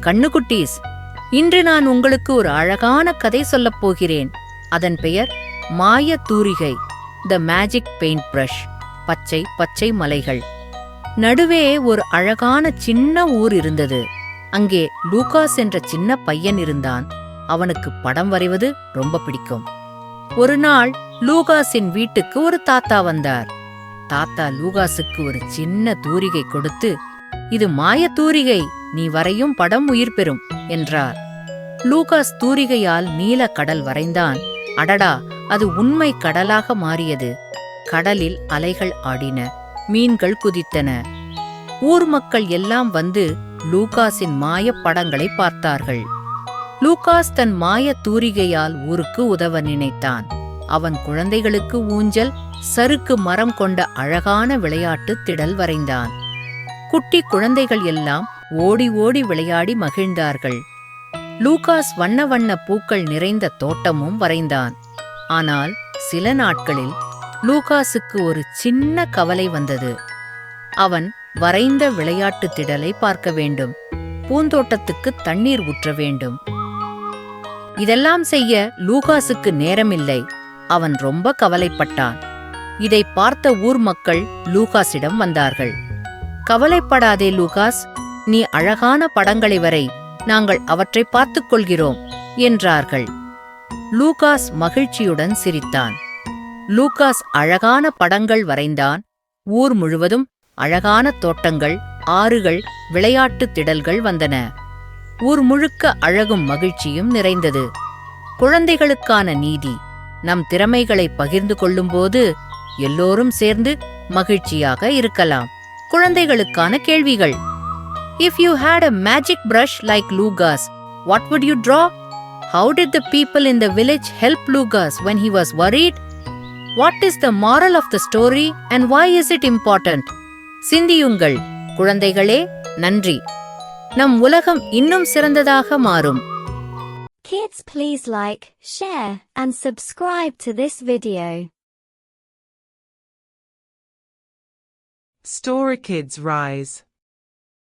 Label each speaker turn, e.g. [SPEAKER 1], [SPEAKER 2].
[SPEAKER 1] கண்ணுக்குட்டீஸ் இன்று நான் உங்களுக்கு ஒரு அழகான கதை சொல்லப் போகிறேன். அதன் பெயர் மாய தூரிகை த மேஜிக் பெயிண்ட் பிரஷ் பச்சை பச்சை மலைகள். நடுவே ஒரு அழகான சின்ன ஊர் இருந்தது. அங்கே லூகாஸ் என்ற சின்ன பையன் இருந்தான். அவனுக்கு படம் வரைவது ரொம்ப பிடிக்கும். ஒரு நாள் லூகாஸின் வீட்டுக்கு ஒரு தாத்தா வந்தார். தாத்தா லூகாஸுக்கு ஒரு சின்ன தூரிகை கொடுத்து இது மாய தூரிகை நீ வரையும் படம் உயிர் பெறும் என்றார். லூகாஸ் தூரிகையால் நீல கடல் வரைந்தான். அடடா அது உண்மை கடலாக மாறியது. கடலில் அலைகள் ஆடின மீன்கள் குதித்தன. ஊர் மக்கள் எல்லாம் வந்து லூகாஸின் மாயப் படங்களை பார்த்தார்கள். லூகாஸ் தன் மாய தூரிகையால் ஊருக்கு உதவ நினைத்தான். அவன் குழந்தைகளுக்கு ஊஞ்சல் சறுக்கு மரம் கொண்ட அழகான விளையாட்டு திடல் வரைந்தான். குட்டி குழந்தைகள் எல்லாம் ஓடி ஓடி விளையாடி மகிழ்ந்தார்கள். லூகாஸ் வண்ண வண்ண பூக்கள் நிறைந்த தோட்டமும் வரைந்தான். ஆனால் சில நாட்களில் லூகாஸுக்கு ஒரு சின்ன கவலை வந்தது. அவன் வரைந்த விளையாட்டு திடலை பார்க்க வேண்டும். பூந்தோட்டத்துக்கு தண்ணீர் ஊற்ற வேண்டும். இதெல்லாம் செய்ய லூகாஸுக்கு நேரமில்லை. அவன் ரொம்ப கவலைப்பட்டான். இதை பார்த்த ஊர் மக்கள் லூகாஸிடம் வந்தார்கள். கவலைப்படாதே லூகாஸ் நீ அழகான படங்களை வரை நாங்கள் அவற்றை பார்த்துக் கொள்கிறோம் என்றார்கள். லூகாஸ் மகிழ்ச்சியுடன் சிரித்தான். லூகாஸ் அழகான படங்கள் வரைந்தான். ஊர் முழுவதும் அழகான தோட்டங்கள் ஆறுகள் விளையாட்டு திடல்கள் வந்தன. ஊர் முழுக்க அழகும் மகிழ்ச்சியும் நிறைந்தது. குழந்தைகளுக்கான நீதி நம் திறமைகளை பகிர்ந்து கொள்ளும்போது எல்லோரும் சேர்ந்து மகிழ்ச்சியாக இருக்கலாம். குழந்தைகளுக்கான கேள்விகள் If you had a magic brush like Lucas what would you draw how did the people in the village help Lucas when he was worried what is the moral of the story and why is it important சிந்தியுங்கள் குழந்தைகளே நன்றி நம் உலகம் இன்னும் சிறந்ததாக மாறும்
[SPEAKER 2] Kids please like, share and subscribe to this video.
[SPEAKER 3] Story Kids Rise